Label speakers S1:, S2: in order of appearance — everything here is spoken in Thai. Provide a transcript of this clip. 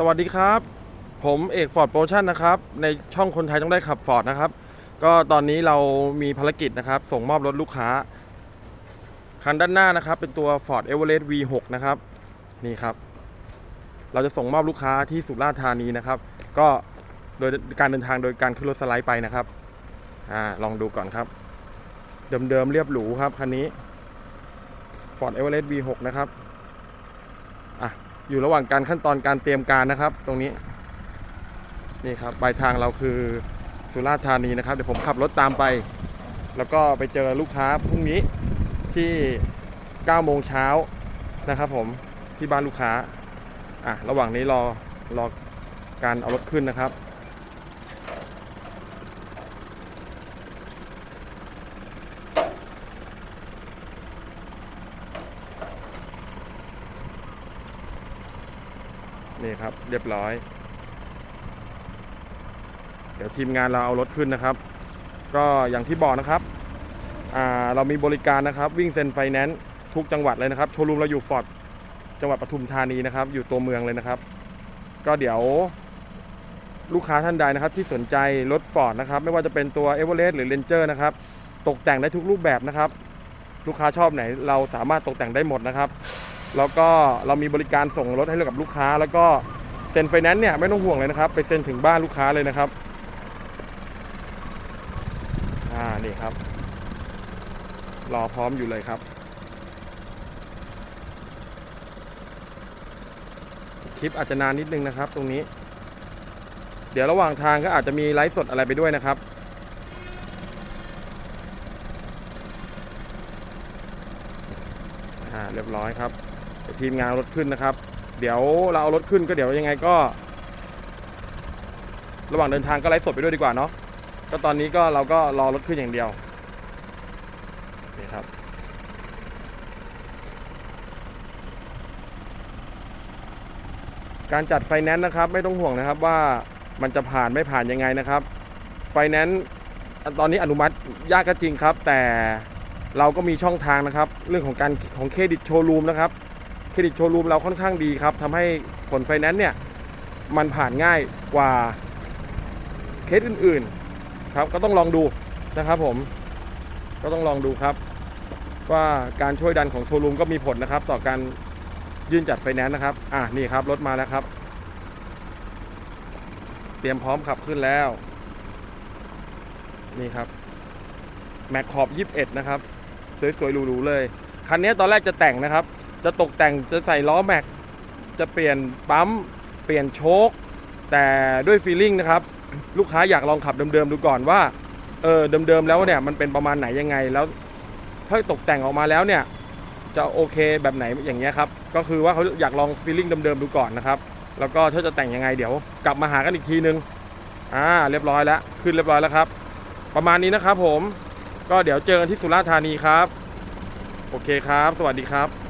S1: สวัสดีครับ ผมเอกฟอร์ดโปรชั่นนะครับ ในช่องคนไทยต้องได้ขับฟอร์ดนะครับ ก็ตอนนี้เรามีภารกิจนะครับ ส่งมอบรถลูกค้า คันด้านหน้านะครับ เป็นตัว Ford Everest V6 นะครับ นี่ครับ เราจะส่งมอบลูกค้าที่สุราษฎร์ธานีนะครับ ก็โดยการเดินทางโดยการขึ้นรถสไลด์ไปนะครับอ่าลองดูก่อนครับ เดิมๆเรียบหรูครับคันนี้ Ford Everest V6 นะครับอะ อยู่ระหว่างการขั้นตอนการเตรียมการนะครับ ตรงนี้นี่ครับปลายทางเราคือสุราษฎร์ธานีนะครับ เดี๋ยวผมขับรถตามไป แล้วก็ไปเจอลูกค้าพรุ่งนี้ที่9โมงเช้านะครับ ผมที่บ้านลูกค้าอะระหว่างนี้รอรอการเอารถขึ้นนะครับ นี่ครับ เรียบร้อย เดี๋ยวทีมงานเราเอารถขึ้นนะครับ ก็อย่างที่บอกนะครับอ่าเรามีบริการนะครับ วิ่งเซ็นไฟแนนซ์ทุกจังหวัดเลยนะครับ โชว์รูมเราอยู่ฟอร์ดจังหวัดปทุมธานีนะครับ อยู่ตัวเมืองเลยนะครับ ก็เดี๋ยวลูกค้าท่านใดนะครับ ที่สนใจรถฟอร์ดนะครับ ไม่ว่าจะเป็นตัวเอเวอเรสต์หรือเ a นเจอร์นะครับ ตกแต่งได้ทุกรูปแบบนะครับ ลูกค้าชอบไหนเราสามารถตกแต่งได้หมดนะครับ แล้วก็เรามีบริการส่งรถให้กับลูกค้า แล้วก็เซ็นไฟแนนซ์เนี่ยไม่ต้องห่วงเลยนะครับ ไปเซ็นถึงบ้านลูกค้าเลยนะครับอ่านี่ครับ รอพร้อมอยู่เลยครับ คลิปอาจจะนานนิดนึงนะครับตรงนี้ เดี๋ยวระหว่างทางก็อาจจะมีไลฟ์สดอะไรไปด้วยนะครับอ่าเรียบร้อยครับ ทีมงานรถขึ้นนะครับ เดี๋ยวเราเอารถขึ้นก็เดี๋ยวยังไงก็ ระหว่างเดินทางก็ไลฟ์สดไปด้วยดีกว่าเนาะก็ตอนนี้ก็เราก็รอรถขึ้นอย่างเดียวนี่ครับการจัดไฟแนนซ์นะครับไม่ต้องห่วงนะครับว่ามันจะผ่านไม่ผ่านยังไงนะครับไฟแนนซ์ตอนนี้อนุมัติยากก็จริงครับ แต่เราก็มีช่องทางนะครับ เรื่องของการของเครดิตโชว์รูมนะครับ เครดิตโชว์รูมเราค่อนข้างดีครับทำให้ผลไฟแนนซ์เนี่ยมันผ่านง่ายกว่าเคสอื่นๆครับก็ต้องลองดูนะครับผมก็ต้องลองดูครับ ว่าการช่วยดันของโชว์รูมก็มีผลนะครับ ต่อการยื่นจัดไฟแนนซ์นะครับ อะนี่ครับรถมาแล้วครับ เตรียมพร้อมขับขึ้นแล้ว นี่ครับแม็กขอบ 21 นะครับ สวยๆหรูๆเลย คันนี้ตอนแรกจะแต่งนะครับ จะตกแต่งจะใส่ล้อแม็ก จะเปลี่ยนปั๊ม เปลี่ยนโชคแต่ด้วยฟีลลิ่งนะครับ ลูกค้าอยากลองขับเดิมๆดูก่อนว่า เออเดิมๆแล้วเนี่ยมันเป็นประมาณไหนยังไงแล้ว ถ้าตกแต่งออกมาแล้วเนี่ย จะโอเคแบบไหนอย่างเงี้ยครับ ก็คือว่าเขาอยากลองฟีลลิ่งเดิมๆดูก่อนนะครับ แล้วก็ถ้าจะแต่งยังไงเดี๋ยว กลับมาหากันอีกทีนึง อ่าเรียบร้อยแล้วขึ้นเรียบร้อยแล้วครับ ประมาณนี้นะครับผม ก็เดี๋ยวเจอกันที่สุราษฎร์ธานีครับ โอเคครับ สวัสดีครับ